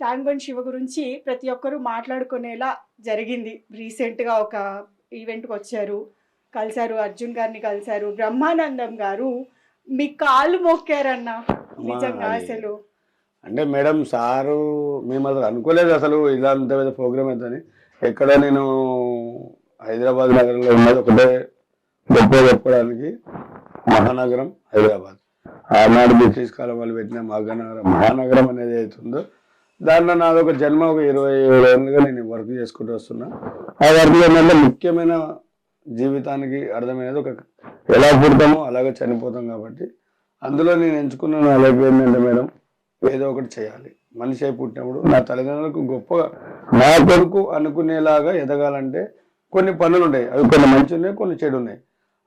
Tank bund Shiva గురించి ప్రతి ఒక్కరూ మాట్లాడుకునేలా జరిగింది. రీసెంట్గా ఒక ఈవెంట్కి వచ్చారు. కలిశారు అర్జున్ గారిని కలిశారు. బ్రహ్మానందం గారు మీ కాళ్ళు మొక్కారన్న. నిజంగా అసలు. అంటే మేడం సారు మేము అసలు అనుకోలేదు అసలు ఇలా అంత పెద్ద ప్రోగ్రామ్ అవుతుందని ఎక్కడ నేను హైదరాబాద్ నగరంలో ఉన్నది ఒకటే గొప్ప చెప్పుకోవడానికి మహానగరం హైదరాబాద్. ఆనాడు బ్రిటిష్ కాలం వాళ్ళు పెట్టిన మహానగరం మహానగరం అనేది అవుతుందో దాంట్లో నాది ఒక జన్మ ఒక ఇరవై ఏడు ఏళ్ళుగా నేను వర్క్ చేసుకుంటూ వస్తున్నా. ఆ వర్క్ ఏంటంటే ముఖ్యమైన జీవితానికి అర్థమైనది ఒక ఎలా పుడతామో అలాగే చనిపోతాం కాబట్టి అందులో నేను ఎంచుకున్న నా లైఫ్ ఏంటంటే మేడం ఏదో ఒకటి చేయాలి. మనిషి అయి పుట్టినప్పుడు నా తల్లిదండ్రులకు గొప్పగా నా కొడుకు అనుకునేలాగా ఎదగాలంటే కొన్ని పనులు ఉంటాయి అవి కొన్ని మంచి ఉన్నాయి కొన్ని చెడు ఉన్నాయి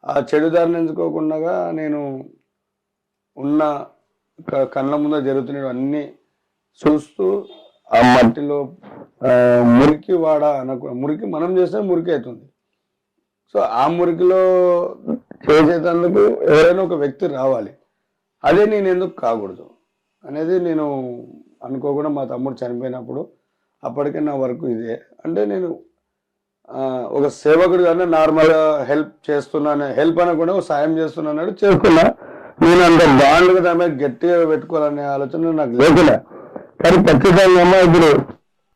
ఆ చెడు దారిని ఎంచుకోకుండా నేను ఉన్న కళ్ళ ముందు జరుగుతున్న అన్నీ చూస్తూ ఆ మట్టిలో మురికి వాడ అనకు మురికి మనం చేస్తే మురికి అవుతుంది. సో ఆ మురికిలో చేసేటందుకు ఎవరైనా ఒక వ్యక్తి రావాలి. అదే నేను ఎందుకు కాకూడదు? అనేది నేను అనుకోకుండా మా తమ్ముడు చనిపోయినప్పుడు అప్పటికే నా వర్క్ ఇదే. అంటే నేను ఒక సేవకుడు కానీ నార్మల్గా హెల్ప్ చేస్తున్నాను హెల్ప్ అనకుండా ఒక సాయం చేస్తున్నాను చేసుకున్నా నేను అంత బాండ్గా దాని మీద గట్టిగా పెట్టుకోవాలనే ఆలోచన నాకు లేకుండా కానీ ఖచ్చితంగా ఇప్పుడు